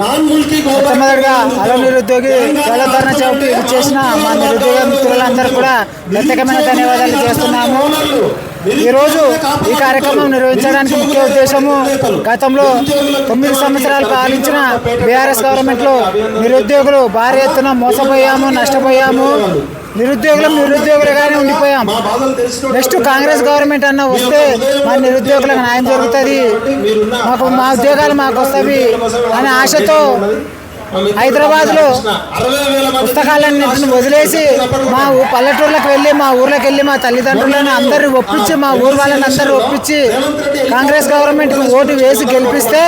మొట్టమొదటిగా అలో నిరుద్యోగి జలధరణ చౌకి చేసిన మా నిరుద్యోగ మిత్రులందరూ కూడా ప్రత్యేకమైన ధన్యవాదాలు చేస్తున్నాము. ఈరోజు ఈ కార్యక్రమం నిర్వహించడానికి ముఖ్య ఉద్దేశము గతంలో తొమ్మిది సంవత్సరాలు పాలించిన బీఆర్ఎస్ గవర్నమెంట్లో నిరుద్యోగులు భారీ ఎత్తున మోసపోయాము నష్టపోయాము. నిరుద్యోగులం నిరుద్యోగులుగానే ఉండిపోయాం. నెక్స్ట్ కాంగ్రెస్ గవర్నమెంట్ అన్న వస్తే మా నిరుద్యోగులకు న్యాయం జరుగుతుంది. మాకు మా ఉద్యోగాలు మాకు వస్తాయి అనే ఆశతో హైదరాబాద్లో పుస్తకాలన్నింటిని వదిలేసి మా ఊ- పల్లెటూర్లకు వెళ్ళి మా ఊర్లోకి వెళ్ళి మా తల్లిదండ్రులను అందరిని ఒప్పించి మా ఊరు వాళ్ళని అందరూ ఒప్పించి కాంగ్రెస్ గవర్నమెంట్కి ఓటు వేసి గెలిపిస్తే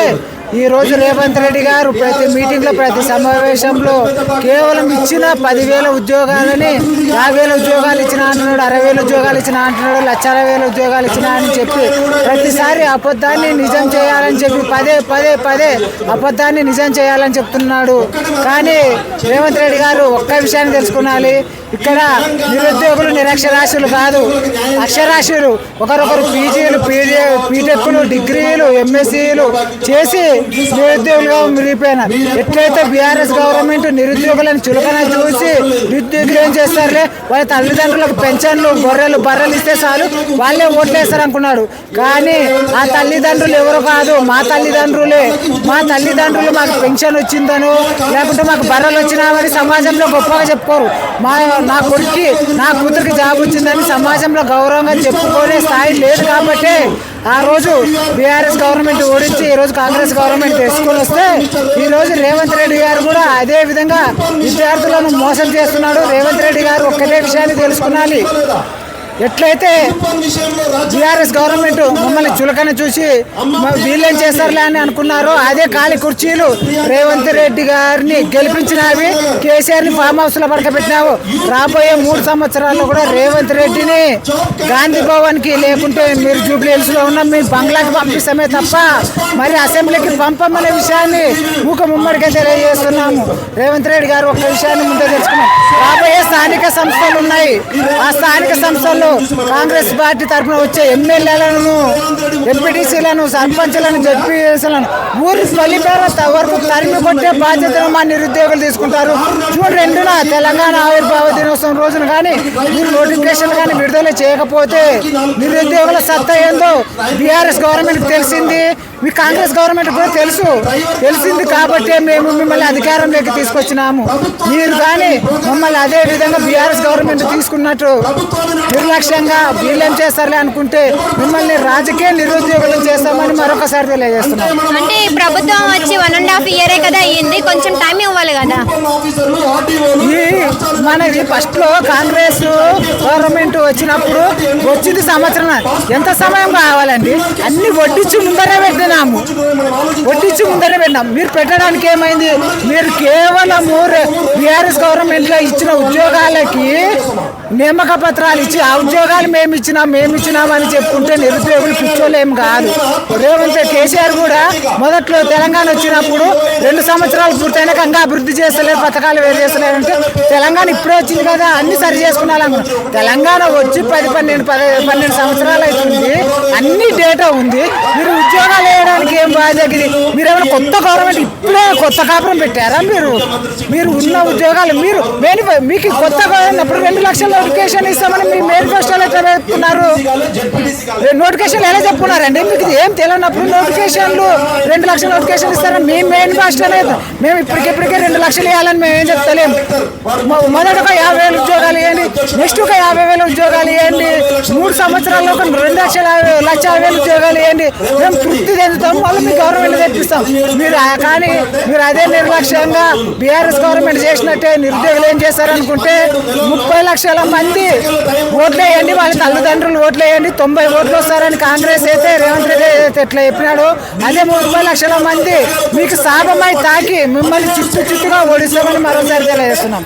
ఈ రోజు రేవంత్ రెడ్డి గారు ప్రతి మీటింగ్లో ప్రతి సమావేశంలో కేవలం ఇచ్చిన పదివేల ఉద్యోగాలని యాభై వేల ఉద్యోగాలు ఇచ్చిన అంటున్నాడు అరవై వేల ఉద్యోగాలు ఇచ్చిన అంటున్నాడు లక్ష అరవై వేల ఉద్యోగాలు ఇచ్చిన అని చెప్పి ప్రతిసారి అబద్ధాన్ని నిజం చేయాలని చెప్పి పదే పదే పదే అబద్ధాన్ని నిజం చేయాలని చెప్తున్నాడు. కానీ రేవంత్ రెడ్డి గారు ఒక్క విషయాన్ని తెలుసుకోవాలి ఇక్కడ నిరుద్యోగులు నిరక్షరాస్యులు కాదు. అక్షరాస్యులు. ఒకరొకరు పీజీలు పీజీ పీటెక్లు డిగ్రీలు ఎంఎస్సీలు చేసి నిరుద్యోగులుగా మిగిలిపోయినారు ఎట్లయితే బీఆర్ఎస్ గవర్నమెంట్ నిరుద్యోగులను చులకన చూసి నిరుద్యోగులు ఏం చేస్తారులే? వాళ్ళ తల్లిదండ్రులకు పెన్షన్లు గొర్రెలు బర్రెలు ఇస్తే చాలు. వాళ్ళే ఓట్లేస్తారు అనుకున్నాడు కానీ ఆ తల్లిదండ్రులు ఎవరు కాదు? మా తల్లిదండ్రులే. మా తల్లిదండ్రులు మాకు పెన్షన్ వచ్చిందను లేకుంటే మాకు బర్రెలు వచ్చినామని సమాజంలో గొప్పగా చెప్పుకోరు. మా నా కొడుక్కి నా కూతురికి జాబ్ వచ్చిందని సమాజంలో గౌరవంగా చెప్పుకునే స్థాయి లేదు కాబట్టి ఆ రోజు బీఆర్ఎస్ గవర్నమెంట్ ఓడించి ఈరోజు కాంగ్రెస్ గవర్నమెంట్ తెచ్చుకొని వస్తే ఈరోజు రేవంత్ రెడ్డి గారు కూడా అదే విధంగా విద్యార్థులను మోసం చేస్తున్నాడు. రేవంత్ రెడ్డి గారు ఒక్కటే విషయాన్ని తెలుసుకున్నాలి. ఎట్లయితే బీఆర్ఎస్ గవర్నమెంట్ మమ్మల్ని చులకన చూసి వీళ్ళేం చేస్తారులే అని అనుకున్నారు అదే ఖాళీ కుర్చీలు రేవంత్ రెడ్డి గారిని గెలిపించినవి కేసీఆర్ని ఫామ్ హౌస్లో పడకబెట్టినావు రాబోయే మూడు సంవత్సరాల్లో కూడా రేవంత్ రెడ్డిని గాంధీ భవన్కి లేకుంటే మీరు జూబ్లీ హిల్స్లో ఉన్న మీ బంగ్లాకి పంపిస్తామే తప్ప మరి అసెంబ్లీకి పంపమనే విషయాన్ని మూక ముమ్మడిగా తెలియజేస్తున్నాము. రేవంత్ రెడ్డి గారు ఒక విషయాన్ని ముందే తెలుసుకున్నాం. రాబోయే స్థానిక సంస్థలు ఉన్నాయి. ఆ స్థానిక సంస్థల్లో కాంగ్రెస్ పార్టీ తరఫున వచ్చే ఎమ్మెల్యేలను ఎంపీటీసీలను సర్పంచ్లను జడ్పీఎస్లను ఊరి పల్లిపేర వరకు తరిమి కొట్టే బాధ్యతను మా నిరుద్యోగులు తీసుకుంటారు. జూన్ రెండున తెలంగాణ ఆవిర్భావ దినోత్సవం రోజున కానీ మీరు నోటిఫికేషన్ కానీ విడుదల చేయకపోతే నిరుద్యోగుల సత్తా ఏందో బీఆర్ఎస్ గవర్నమెంట్ తెలిసింది. మీ కాంగ్రెస్ గవర్నమెంట్ కూడా తెలుసు. తెలిసింది కాబట్టి మేము మిమ్మల్ని అధికారంలోకి తీసుకొచ్చినాము. మీరు కానీ మమ్మల్ని అదే విధంగా బీఆర్ఎస్ గవర్నమెంట్ తీసుకున్నట్టు నిర్లక్ష్యంగా వీళ్ళేం చేస్తారులే అనుకుంటే మిమ్మల్ని రాజకీయ నిరుద్యోగులు చేస్తామని మరొకసారి తెలియజేస్తున్నాం. అంటే ప్రభుత్వం వన్ అండ్ హాఫ్ ఇయరే కదా అయ్యింది. కొంచెం టైం ఇవ్వాలి కదా. మనకి ఫస్ట్లో కాంగ్రెస్ గవర్నమెంట్ వచ్చినప్పుడు వచ్చింది సంవత్సరం. ఎంత సమయం కావాలండి? అన్ని వడ్డించి ముందరే పెట్టినాము. వడ్డించి ముందరే పెట్టినాం మీరు పెట్టడానికి ఏమైంది? మీరు కేవలము బీఆర్ఎస్ గవర్నమెంట్లో ఇచ్చిన ఉద్యోగాలకి నియామక పత్రాలు ఇచ్చి ఆ ఉద్యోగాలు మేము ఇచ్చినాం మేము ఇచ్చినాం అని చెప్పుకుంటే నిరుద్యోగులు పిచ్చోళ్ళు కాదు. రేవంత్ కేసీఆర్ కూడా మొదట్లో తెలంగాణ వచ్చినప్పుడు రెండు సంవత్సరాలు పూర్తయినాక ఇంకా అభివృద్ధి చేస్తలేదు పథకాలు వేరు చేస్తలేదు అంటే తెలంగాణ ఇప్పుడే వచ్చింది కదా అన్ని సరి చేసుకున్నాను తెలంగాణ వచ్చి పది పన్నెండు పది పన్నెండు సంవత్సరాలు అవుతుంది అన్ని డేటా ఉంది. మీరు ఉద్యోగాలు వేయడానికి ఇది మీరు ఏమైనా కొత్త గవర్నమెంట్ ఇప్పుడే కొత్త కాపురం పెట్టారా మీరు? మీరు ఉన్న ఉద్యోగాలు మీరు మేనిఫె మీకు కొత్త గవర్నప్పుడు రెండు లక్షల నోటిఫికేషన్ ఇస్తామని మీ మేనిఫెస్టోలో ఎట్లా చెప్తున్నారు నోటిఫికేషన్ ఎలా చెప్పుకున్నారండి? మీకు ఏం తెలియనప్పుడు నోటిఫికేషన్లు రెండు లక్షల నోటిఫికేషన్ ఇస్తారని మీ మేనిఫెస్టో లేదు మేము ఇప్పటికిప్పటికే రెండు లక్షలు ఇవ్వాలని మేము ఏం చెప్తలేము మొదట ఒక యాభై వేల ఉద్యోగాలు ఇవ్వండి నెక్స్ట్ ఒక యాభై వేల ఉద్యోగాలు ఇవ్వండి మూడు సంవత్సరాల్లో ఒక రెండు లక్షల లక్ష యాభై వేల ఉద్యోగాలు ఇవ్వండి. మేము తృప్తి చెందుతాం. మళ్ళీ మీ గవర్నమెంట్ తెప్పిస్తాం. మీరు కానీ మీరు అదే నిర్లక్ష్యంగా బీఆర్ఎస్ గవర్నమెంట్ చేసినట్టే నిరుద్యోగులు ఏం చేశారనుకుంటే ముప్పై లక్షల మంది ఓట్లు వేయండి వాళ్ళ తల్లిదండ్రులు ఓట్లేయండి తొంభై ఓట్లు వస్తారని కాంగ్రెస్ అయితే రేవంత్ రెడ్డి అయితే ఎట్లా చెప్పినాడు అదే ముప్పై లక్షల మంది మీకు సాపమై తాకి మిమ్మల్ని చుట్టూ చుట్టూగా ఓడిస్తామని మరోసారి తెలియజేస్తున్నాం.